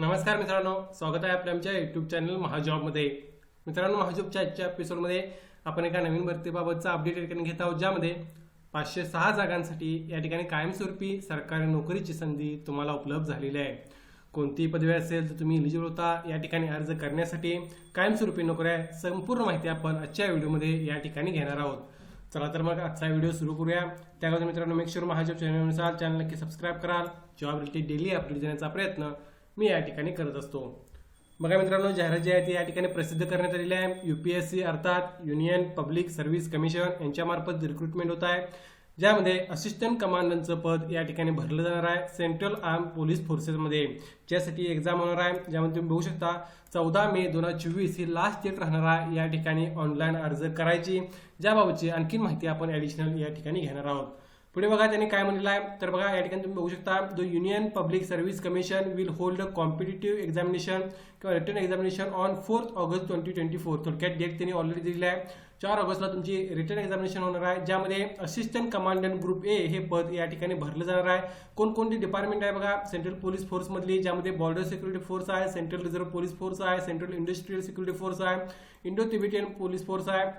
नमस्कार मित्रांनो स्वागत आहे आपल्या आमच्या युट्यूब चॅनल महाजॉबमध्ये. मित्रांनो महाजॉबच्या आजच्या एपिसोडमध्ये आपण एका नवीन भरतीबाबतचा अपडेट या ठिकाणी घेत आहोत ज्यामध्ये पाचशे सहा जागांसाठी या ठिकाणी कायमस्वरूपी सरकारी नोकरीची संधी तुम्हाला उपलब्ध झालेली आहे. कोणतीही पदवी असेल तर तुम्ही इलिजिबल होता या ठिकाणी अर्ज करण्यासाठी कायमस्वरूपी नोकऱ्या संपूर्ण माहिती आपण आजच्या व्हिडिओमध्ये या ठिकाणी घेणार आहोत. चला तर मग आजचा व्हिडिओ सुरू करूया. त्यामध्ये मित्रांनो मेक शुअर महाजॉब चॅनलनुसार चॅनल नक्की सबस्क्राईब कराल. जॉब रिलेटेड डेली अपडेट देण्याचा प्रयत्न मी या ठिकाणी करत असतो. बघा मित्रांनो जाहिरात जी आहे ती या ठिकाणी प्रसिद्ध करण्यात आलेली आहे युपीएससी अर्थात युनियन पब्लिक सर्व्हिस कमिशन यांच्यामार्फत रिक्रुटमेंट होत आहे. ज्यामध्ये असिस्टंट कमांडंटचं पद या ठिकाणी भरलं जाणार आहे. सेंट्रल आर्म पोलीस फोर्सेसमध्ये ज्यासाठी एक्झाम होणार आहे. ज्यामध्ये तुम्ही बघू शकता चौदा मे दोन हजार चोवीस ही लास्ट डेट राहणार आहे या ठिकाणी ऑनलाईन अर्ज करायची. ज्याबाबतची आणखी माहिती आपण ॲडिशनल या ठिकाणी घेणार आहोत. पुढे बघा त्यांनी काय म्हटलं आहे? तर बघा या ठिकाणी तुम्ही बघू शकता the union public service commission will hold a competitive examination किंवा written examination on fourth August twenty twenty four थोडक्यात डेट त्यांनी ऑलरेडी दिलेली आहे. चार ऑगस्टला तुमची रिटर्न एक्झामिनेशन होणार आहे ज्यामध्ये असिस्टंट कमांडंट ग्रुप ए हे पद या ठिकाणी भरलं जाणार आहे. कोणकोणती डिपार्टमेंट आहे बघा? सेंट्रल पोलीस फोर्समधली ज्यामध्ये बॉर्डर सिक्युरिटी फोर्स आहे सेंट्रल रिझर्व्ह पोलीस फोर्स आहे सेंट्रल इंडस्ट्रियल सिक्युरिटी फोर्स आहे इंडो तिबेटियन पोलीस फोर्स आहे.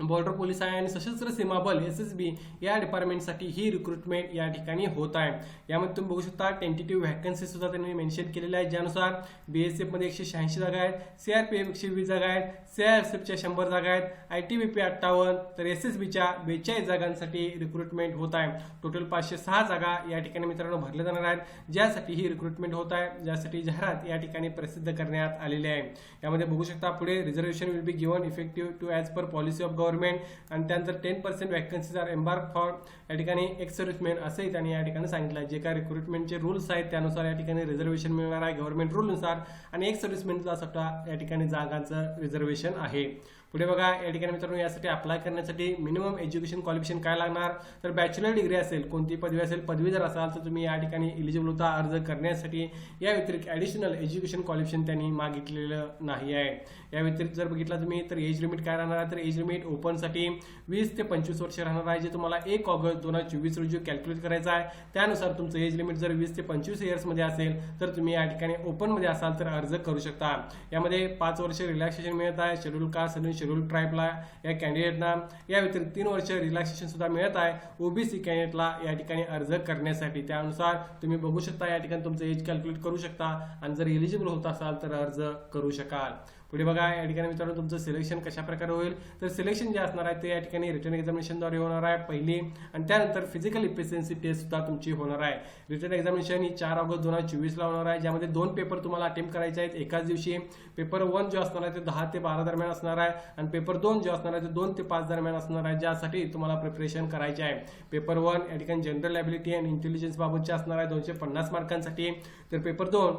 बॉर्डर पोलीस आहे आणि सशस्त्र सीमा बल एस एस बी या डिपार्टमेंटसाठी ही रिक्रुटमेंट या ठिकाणी होत आहे. यामध्ये तुम्ही बघू शकता टेंटेटिव्ह व्हॅकन्सी सुद्धा त्यांनी मेन्शन केलेल्या आहेत ज्यानुसार बी एसमध्ये एकशे शहाऐंशी जागा आहेत सी आर पी एफ एकशे वीस जागा आहेत सी आर एफच्या शंभर जागा आहेत आय टी बी पी अठ्ठावन्न तर एस एस बीच्या बेचाळीस जागांसाठी रिक्रुटमेंट होत आहे. टोटल पाचशे सहा जागा या ठिकाणी मित्रांनो भरल्या जाणार आहेत. ज्यासाठी ही रिक्रुटमेंट होत आहे ज्यासाठी जाहिरात या ठिकाणी प्रसिद्ध करण्यात आलेली आहे. यामध्ये बघू शकता पुढे reservation will be given effective to as per policy of government government आणि त्यानंतर ten percent vacancies are embark for या ठिकाणी एक्स सर्व्हिसमेन असंही त्यांनी या ठिकाणी सांगितलं जे काय रिक्रुटमेंटचे रूल्स आहेत त्यानुसार या ठिकाणी रिझर्वेशन मिळणार आहे. गव्हर्नमेंट रूलनुसार आणि एक सर्व्हिसमेनला सुद्धा या ठिकाणी जागांचं रिझर्वेशन आहे. पुढे बघा या ठिकाणी मित्रांनो यासाठी अप्लाय करण्यासाठी मिनिमम एज्युकेशन क्वालिफिकेशन काय लागणार? तर बॅचलर डिग्री असेल कोणती पदवी असेल पदवी जर असाल तर तुम्ही या ठिकाणी इलिजिबल होता अर्ज करण्यासाठी. या व्यतिरिक्त ॲडिशनल एज्युकेशन क्वालिफिकेशन त्यांनी मागितलेलं नाही आहे. या व्यतिरिक्त जर बघितला तुम्ही तर एज लिमिट काय राहणार आहे? तर एज लिमिट ओपनसाठी वीस ते पंचवीस वर्ष राहणार आहे जे तुम्हाला एक ऑगस्ट दोन हजार चोवीस रोजी कॅल्क्युलेट करायचं आहे. त्यानुसार तुमचं एज लिमिट जर वीस ते पंचवीस इयर्समध्ये असेल तर तुम्ही या ठिकाणी ओपनमध्ये असाल तर अर्ज करू शकता. यामध्ये पाच वर्ष रिलॅक्सेशन मिळत आहे शेड्यूल कास्ट शेड्यूल ट्राईबला या कॅन्डिडेटना या व्यतिरिक्त तीन वर्ष रिलॅक्सेशन सुद्धा मिळत आहे. ओबीसी कॅन्डिडेटला या ठिकाणी अर्ज करण्यासाठी. त्यानुसार तुम्ही बघू शकता या ठिकाणी तुमचं एज कॅल्क्युलेट करू शकता. आणि जर एलिजिबल होत असाल तर अर्ज करू शकाल. पुढे बघा या ठिकाणी मित्रांनो तुमचं सिलेक्शन कशा प्रकारे होईल? तर सिलेक्शन जे असणार आहे ते या ठिकाणी रिटर्न एक्झामिनेशनद्वारे होणार आहे पहिली. आणि त्यानंतर फिजिकल इफिशियन्सी टेस्ट सुद्धा तुमची होणार आहे. रिटर्न एक्झामिनेशन ही चार ऑगस्ट दोन हजार चोवीसला होणार आहे ज्यामध्ये दोन पेपर तुम्हाला अटेम्प्ट करायचे आहेत एकाच दिवशी. पेपर वन जो असणार आहे ते दहा ते बारा दरम्यान असणार आहे आणि पेपर दोन जो असणार आहे ते दोन ते पाच दरम्यान असणार आहे ज्यासाठी तुम्हाला प्रिपरेशन करायचे आहे. पेपर वन या ठिकाणी जनरल ॲबिलिटी अँड इंटेलिजन्स बाबतचे असणार आहे दोनशे पन्नास मार्कांसाठी तर पेपर दोन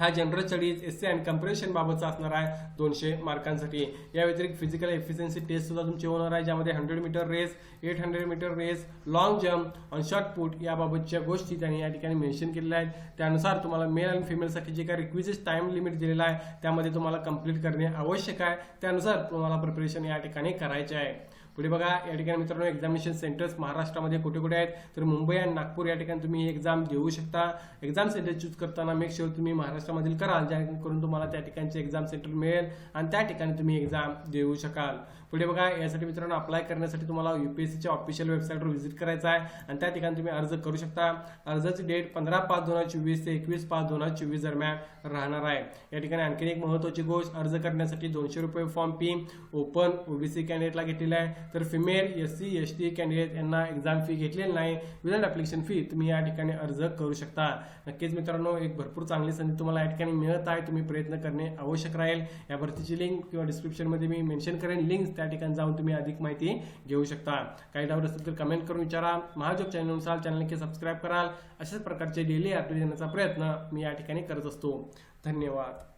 हा general studies essay and comprehension बाबतचा असणार आहे. दोनशे मार्कांसाठी. या व्यतिरिक्त फिजिकल एफिशियन्सी टेस्ट सुद्धा तुमची होणार आहे ज्यामध्ये hundred meter race eight hundred meter race long jump आणि शॉर्ट पुट याबाबतच्या गोष्टी त्यांनी या ठिकाणी मेन्शन केलेल्या आहेत. त्यानुसार तुम्हाला मेल आणि फिमेलसाठी जे काही रिक्विजिट टाइम लिमिट दिलेला आहे त्यामध्ये तुम्हाला कंप्लीट करणे आवश्यक आहे. त्यानुसार तुम्हाला प्रिपरेशन या ठिकाणी करायचे आहे. पुढे बघा या ठिकाणी मित्रांनो एक्झामिनेशन सेंटर्स महाराष्ट्रामध्ये कुठे कुठे आहेत? तर मुंबई आणि नागपूर या ठिकाणी तुम्ही एक्झाम देऊ शकता. एक्झाम सेंटर चूज करताना मेक शुअर तुम्ही महाराष्ट्रामधील कराल जेणेकरून तुम्हाला त्या ठिकाणचे एक्झाम सेंटर मिळेल आणि त्या ठिकाणी तुम्ही एक्झाम देऊ शकाल. पुढे बघा यासाठी मित्रांनो अप्लाय करण्यासाठी तुम्हाला युपीएससीच्या ऑफिशियल वेबसाईटवर व्हिजिट करायचं आहे आणि त्या ठिकाणी तुम्ही अर्ज करू शकता. अर्जाची डेट पंधरा पाच दोन हजार चोवीस ते एकवीस पाच दोन हजार चोवीस दरम्यान राहणार आहे. या ठिकाणी आणखी एक महत्त्वाची गोष्ट अर्ज करण्यासाठी दोनशे रुपये फॉर्म फी ओपन ओबीसी कॅन्डिडेटला घेतलेला आहे. तर female S C S T candidate यांना एक्झाम फी घेतलेली नाही. विदाउट ॲप्लिकेशन फी तुम्ही या ठिकाणी अर्ज करू शकता. नक्कीच मित्रांनो एक भरपूर चांगली संधी तुम्हाला या ठिकाणी मिळत आहे. तुम्ही प्रयत्न करणे आवश्यक राहील. या भरतीची लिंक किंवा डिस्क्रिप्शनमध्ये मी मेन्शन करेन. लिंक त्या ठिकाणी जाऊन तुम्ही अधिक माहिती घेऊ शकता. काही डाऊट असतील तर कमेंट करून विचारा. महाजॉब चॅनलनुसार चॅनल नक्की सबस्क्राईब कराल. अशाच प्रकारचे डेली अपडेट देण्याचा प्रयत्न मी या ठिकाणी करत असतो. धन्यवाद.